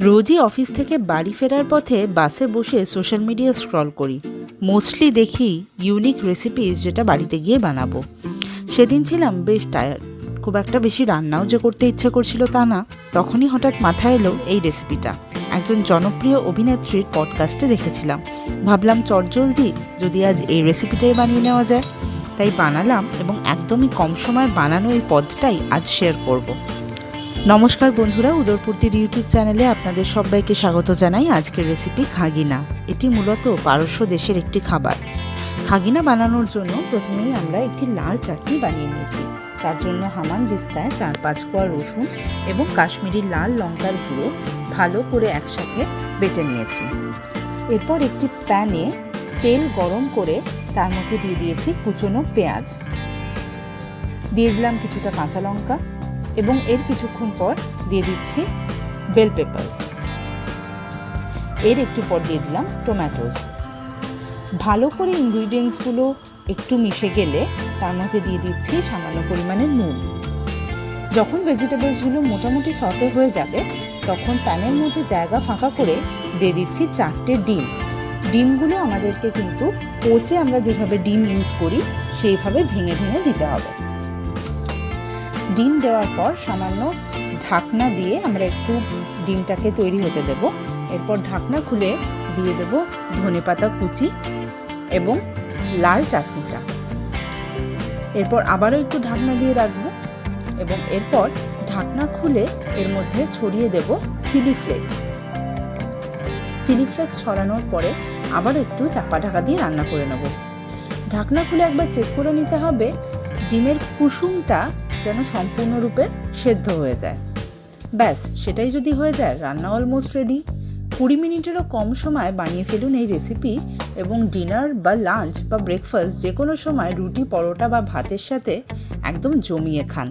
রোজই অফিস থেকে বাড়ি ফেরার পথে বাসে বসে সোশ্যাল মিডিয়া স্ক্রল করি। মোস্টলি দেখি ইউনিক রেসিপিস যেটা বাড়িতে গিয়ে বানাবো। সেদিন ছিলাম বেশ টায়ার্ড। খুব একটা বেশি রান্নাও যে করতে ইচ্ছে করছিল তা না। তখনই হঠাৎ মাথায় এলো এই রেসিপিটা। একজন জনপ্রিয় অভিনেত্রীর পডকাস্টে দেখেছিলাম। ভাবলাম চটজলদি যদি আজ এই রেসিপিটাই বানিয়ে নেওয়া যায়। তাই বানালাম এবং একদমই কম সময় বানানো এই পদটাই আজ শেয়ার করব। নমস্কার বন্ধুরা উদরপূর্তির ইউটিউব চ্যানেলে আপনাদের সবাইকে স্বাগত জানাই আজকের রেসিপি খাগিনা। এটি মূলত পারস্য দেশের একটি খাবার। খাগিনা বানানোর জন্য প্রথমেই আমরা একটি লাল চাটনি বানিয়ে নিয়েছি। তার জন্য হামান দিস্তায় চার পাঁচ কোয়া রসুন এবং কাশ্মীরি লাল লঙ্কার গুঁড়ো ভালো করে একসাথে বেটে নিয়েছি। এরপর একটি প্যানে তেল গরম করে তার মধ্যে দিয়ে দিয়েছি কুচনো পেঁয়াজ। দিয়ে দিলাম কিছুটা কাঁচা লঙ্কা। এবং এর কিছুক্ষণ পর দিয়ে দিচ্ছি বেল পেপার্স এর একটু পর দিয়ে দিলাম টমেটোস ভালো করে ইনগ্রিডিয়েন্টসগুলো একটু মিশে গেলে তার মধ্যে দিয়ে দিচ্ছি সামান্য পরিমাণে নুন। যখন ভেজিটেবলসগুলো মোটামুটি সতে হয়ে যাবে, তখন প্যানের মধ্যে জায়গা ফাঁকা করে দিয়ে দিচ্ছি চারটে ডিম। ডিমগুলো আমাদেরকে কিন্তু পচে আমরা যেভাবে ডিম ইউজ করি, সেইভাবে ভেঙে ভেঙে দিতে হবে। ডিম দেওয়ার পর সামান্য ঢাকনা দিয়ে আমরা একটু ডিমটাকে তৈরি হতে দেব। এরপর ঢাকনা খুলে দিয়ে দেব ধনে পাতা কুচি এবং লাল চাটনিটা। এরপর আবারও একটু ঢাকনা দিয়ে রাখব এবং এরপর ঢাকনা খুলে এর মধ্যে ছড়িয়ে দেব চিলি ফ্লেক্স। চিলি ফ্লেক্স ছড়ানোর পরে আবার একটু চাপা ঢাকা দিয়ে রান্না করে নেব। ঢাকনা খুলে একবার চেক করে নিতে হবে, ডিমের কুসুমটা যেন সম্পূর্ণরূপে সেদ্ধ হয়ে যায়। ব্যাস, সেটাই যদি হয়ে যায়, রান্না অলমোস্ট রেডি কুড়ি মিনিটেরও কম সময় বানিয়ে ফেলুন এই রেসিপি এবং ডিনার বা লাঞ্চ বা ব্রেকফাস্ট যে কোনো সময় রুটি, পরোটা বা ভাতের সাথে একদম জমিয়ে খান।